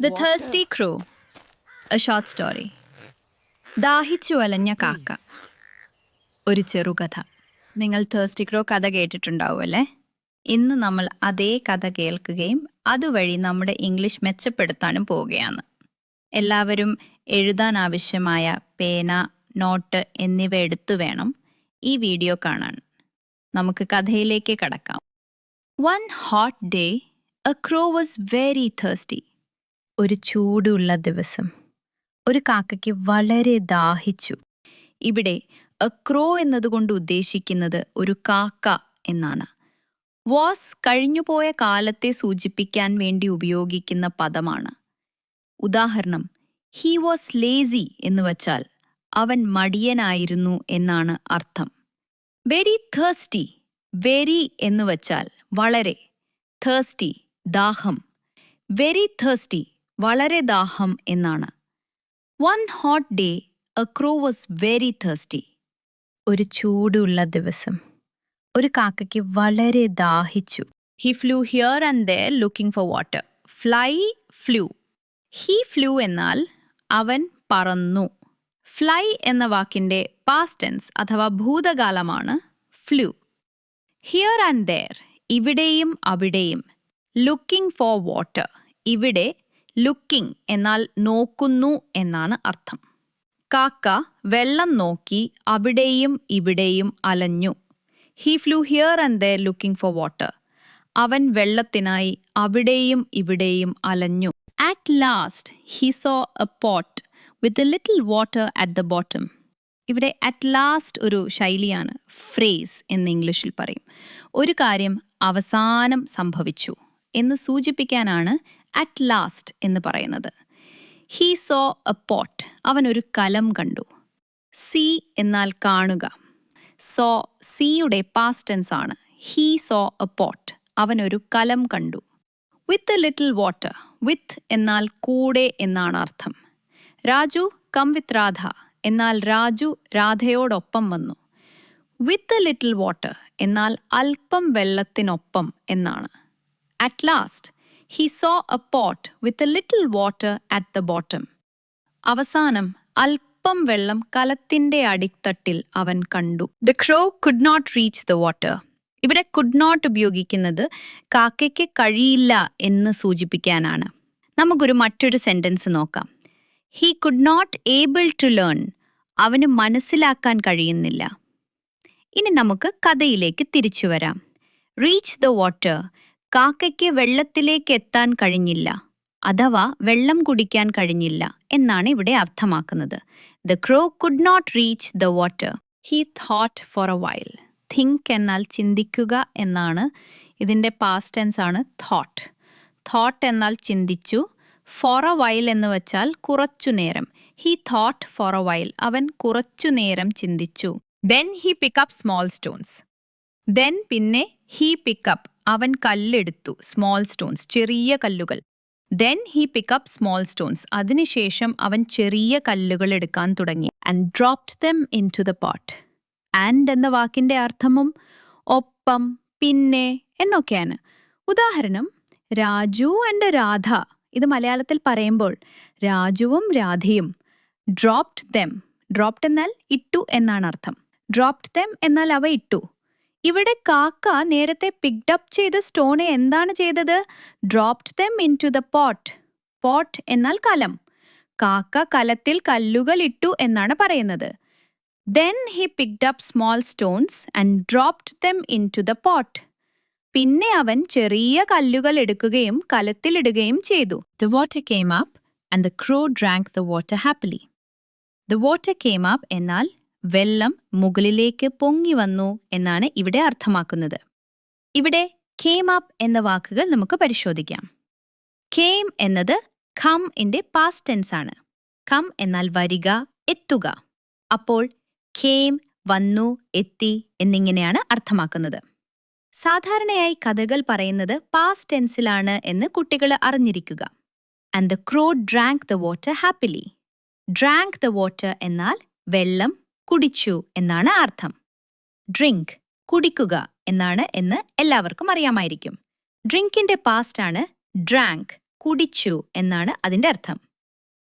The thirsty crow a short story ദാഹിച്ചു അലഞ്ഞ കാക്ക. ഒരു ചെറുകഥ. നിങ്ങൾ തേഴ്സ്റ്റി ക്രോ കഥ കേട്ടിട്ടുണ്ടാവും അല്ലേ? ഇന്ന് നമ്മൾ അതേ കഥ കേൾക്കുകയും അതുവഴി നമ്മുടെ ഇംഗ്ലീഷ് മെച്ചപ്പെടുത്താനും പോവുകയാണ്. എല്ലാവരും എഴുതാൻ ആവശ്യമായ പേന നോട്ട് എന്നിവ എടുത്തു വേണം ഈ വീഡിയോ കാണാൻ. നമുക്ക് കഥയിലേക്ക് കടക്കാം. One hot day a crow was very thirsty ഒരു ചൂടുള്ള ദിവസം. ഒരു കാക്കയ്ക്ക് വളരെ ദാഹിച്ചു. ഇവിടെ എ ക്രോ എന്നതുകൊണ്ട് ഉദ്ദേശിക്കുന്നത് ഒരു കാക്ക എന്നാണ്. വാസ് കഴിഞ്ഞുപോയ കാലത്തെ സൂചിപ്പിക്കാൻ വേണ്ടി ഉപയോഗിക്കുന്ന പദമാണ്. ഉദാഹരണം ഹി വാസ് ലേസി എന്ന് വച്ചാൽ അവൻ മടിയനായിരുന്നു എന്നാണ് അർത്ഥം. വെരി തേഴ്സ്റ്റി വെരി എന്ന് വച്ചാൽ വളരെ തേഴ്സ്റ്റി ദാഹം. വെരി തേഴ്സ്റ്റി വളരെ ദാഹം എന്നാണ്. One hot day a crow was very thirsty ഒരു ചൂടുള്ള ദിവസം. ഒരു കാക്കയ്ക്ക് വളരെ ദാഹിച്ചു. He flew here and there looking for water fly flew he flew എന്നാൽ അവൻ പറന്നു. ഫ്ലൈ എന്ന വാക്കിന്റെ ടെൻസ് അഥവാ ഭൂതകാലമാണ് ഫ്ലൂ ഹിയർ ആൻഡ് ദർ ഇവിടെയും അവിടെയും. ലുക്കിംഗ് ഫോർ വാട്ടർ ഇവിടെ ലുക്കിംഗ് എന്നാൽ നോക്കുന്നു എന്നാണ് അർത്ഥം. കാക്ക വെള്ളം നോക്കി അവിടെയും ഇവിടെയും അലഞ്ഞു. He flew here and there looking for water അവൻ വെള്ളത്തിനായി അവിടെയും ഇവിടെയും അലഞ്ഞു. At last he saw a pot with a little water at the bottom ഇവിടെ അറ്റ് ലാസ്റ്റ് ഒരു ശൈലിയാണ് ഫ്രേസ് എന്ന് ഇംഗ്ലീഷിൽ പറയും. ഒരു കാര്യം അവസാനം സംഭവിച്ചു എന്ന് സൂചിപ്പിക്കാനാണ് അറ്റ് ലാസ്റ്റ് എന്ന് പറയുന്നത്. ഹീ സോ എ പോട്ട് അവൻ ഒരു കലം കണ്ടു. സി എന്നാൽ കാണുക. സോ സിയുടെ പാസ്റ്റ് ടെൻസ് ആണ്. ഹീ സോ എ പോട്ട് അവൻ ഒരു കലം കണ്ടു. With a little water with എന്നാൽ കൂടെ എന്നാണ് അർത്ഥം. രാജു കം വിത്ത് രാധ എന്നാൽ രാജു രാധയോടൊപ്പം വന്നു. വിത്ത് എ ലിറ്റിൽ വാട്ടർ എന്നാൽ അല്പം വെള്ളത്തിനൊപ്പം എന്നാണ്. At last he saw a pot with a little water at the bottom അവസാനം അല്പം വെള്ളം കലത്തിന്റെ അടിത്തട്ടിൽ അവൻ കണ്ടു. The crow could not reach the water ഇവിടെ കുഡ് നോട്ട് ഉപയോഗിക്കുന്നത് കാക്കയ്ക്ക് കഴിയില്ല എന്ന് സൂചിപ്പിക്കാനാണ്. നമുക്കൊരു മറ്റൊരു സെന്റൻസ് നോക്കാം. He could not able to learn അവന് മനസ്സിലാക്കാൻ കഴിയുന്നില്ല. ഇനി നമുക്ക് കഥയിലേക്ക് തിരിച്ചു വരാം. റീച്ച് ദ വാട്ടർ കാക്കയ്ക്ക് വെള്ളത്തിലേക്ക് എത്താൻ കഴിഞ്ഞില്ല അഥവാ വെള്ളം കുടിക്കാൻ കഴിഞ്ഞില്ല എന്നാണ് ഇവിടെ അർത്ഥമാക്കുന്നത്. The crow could not reach the water he thought for a while think എന്നാൽ ചിന്തിക്കുക എന്നാണ് ഇതിന്റെ പാസ്റ്റ് ടെൻസ് ആണ് തോട്ട് തോട്ട് എന്നാൽ ചിന്തിച്ചു ഫോർ എ വൈൽ എന്ന് വെച്ചാൽ കുറച്ചു നേരം. He thought for a while അവൻ കുറച്ചു നേരം ചിന്തിച്ചു. Then he pick up small stones then പിന്നെ ഹീ പിക്കപ്പ് അവൻ കല്ലെടുത്തു സ്മോൾ സ്റ്റോൺസ് ചെറിയ കല്ലുകൾ. Then he pick up small stones അതിനുശേഷം അവൻ ചെറിയ കല്ലുകൾ എടുക്കാൻ തുടങ്ങി. And dropped them into the pot and എന്ന വാക്കിന്റെ അർത്ഥമും ഒപ്പം പിന്നെ എന്നൊക്കെയാണ്. ഉദാഹരണം രാജു ആൻഡ് രാധ. ഇത് മലയാളത്തിൽ പറയുമ്പോൾ രാജുവും രാധയും. ഡ്രോപ്ഡ് ദം ഡ്രോപ്ഡ് എന്നാൽ ഇട്ടു എന്നാണ് അർത്ഥം. ഡ്രോപ്ഡ് ദം എന്നാൽ അവ ഇട്ടു. ഇവിടെ കാക്ക നേരത്തെ പിക്ഡപ്പ് ചെയ്ത സ്റ്റോണെ എന്താണ് ചെയ്തത്? Dropped them into the pot pot എന്നാൽ കലം. കാക്ക കലത്തിൽ കല്ലുകൾ ഇട്ടു എന്നാണ് പറയുന്നത്. Then he picked up small stones and dropped them into the pot പിന്നെ അവൻ ചെറിയ കല്ലുകൾ എടുക്കുകയും കലത്തിലിടുകയും ചെയ്തു. The water came up and the crow drank the water happily the water came up എന്നാൽ വെള്ളം മുകളിലേക്ക് പൊങ്ങി വന്നു എന്നാണ് ഇവിടെ അർത്ഥമാക്കുന്നത്. ഇവിടെ കേം അപ്പ് എന്ന വാക്കുകൾ നമുക്ക് പരിശോധിക്കാം. കേം എന്നത് ഖം ഇന്റെ പാസ്റ്റ് ടെൻസ് ആണ്. ഖം എന്നാൽ വരിക എത്തുക. അപ്പോൾ ഖേം വന്നു എത്തി എന്നിങ്ങനെയാണ് അർത്ഥമാക്കുന്നത്. സാധാരണയായി കഥകൾ പറയുന്നത് പാസ്റ്റ് ടെൻസിലാണ് എന്ന് കുട്ടികൾ അറിഞ്ഞിരിക്കുക. And the crow drank the water happily drank the water എന്നാൽ വെള്ളം കുടിച്ചു എന്നാണ് അർത്ഥം. ഡ്രിങ്ക് കുടിക്കുക എന്നാണ് എന്ന് എല്ലാവർക്കും അറിയാമായിരിക്കും. ഡ്രിങ്കിന്റെ പാസ്റ്റ് ആണ് ഡ്രാങ്ക് കുടിച്ചു എന്നാണ് അതിന്റെ അർത്ഥം.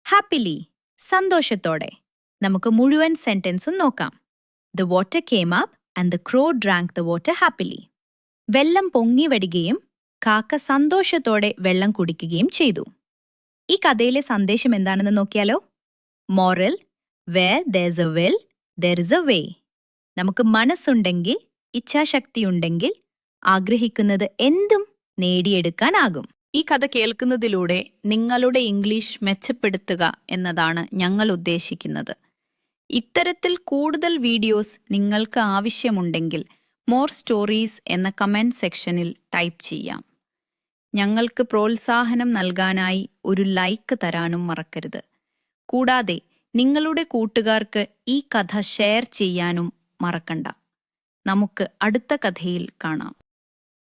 ഹാപ്പിലി സന്തോഷത്തോടെ. നമുക്ക് മുഴുവൻ സെന്റൻസും നോക്കാം. The water came up and the crow drank the water happily വെള്ളം പൊങ്ങി വരികയും കാക്ക സന്തോഷത്തോടെ വെള്ളം കുടിക്കുകയും ചെയ്തു. ഈ കഥയിലെ സന്ദേശം എന്താണെന്ന് നോക്കിയാലോ? Moral where there's a will there is a way നമുക്ക് മനസ്സുണ്ടെങ്കിൽ ഇച്ഛാശക്തിയുണ്ടെങ്കിൽ ആഗ്രഹിക്കുന്നത് എന്തും നേടിയെടുക്കാനാകും. ഈ കഥ കേൾക്കുന്നതിലൂടെ നിങ്ങളുടെ ഇംഗ്ലീഷ് മെച്ചപ്പെടുത്തുക എന്നതാണ് ഞങ്ങൾ ഉദ്ദേശിക്കുന്നത്. ഇത്തരത്തിൽ കൂടുതൽ വീഡിയോസ് നിങ്ങൾക്ക് ആവശ്യമുണ്ടെങ്കിൽ മോർ സ്റ്റോറീസ് എന്ന കമന്റ് സെക്ഷനിൽ ടൈപ്പ് ചെയ്യാം. ഞങ്ങൾക്ക് പ്രോത്സാഹനം നൽകാനായി ഒരു ലൈക്ക് തരാനും മറക്കരുത്. കൂടാതെ നിങ്ങളുടെ കൂട്ടുകാർക്ക് ഈ കഥ ഷെയർ ചെയ്യാനും മറക്കണ്ട. നമുക്ക് അടുത്ത കഥയിൽ കാണാം.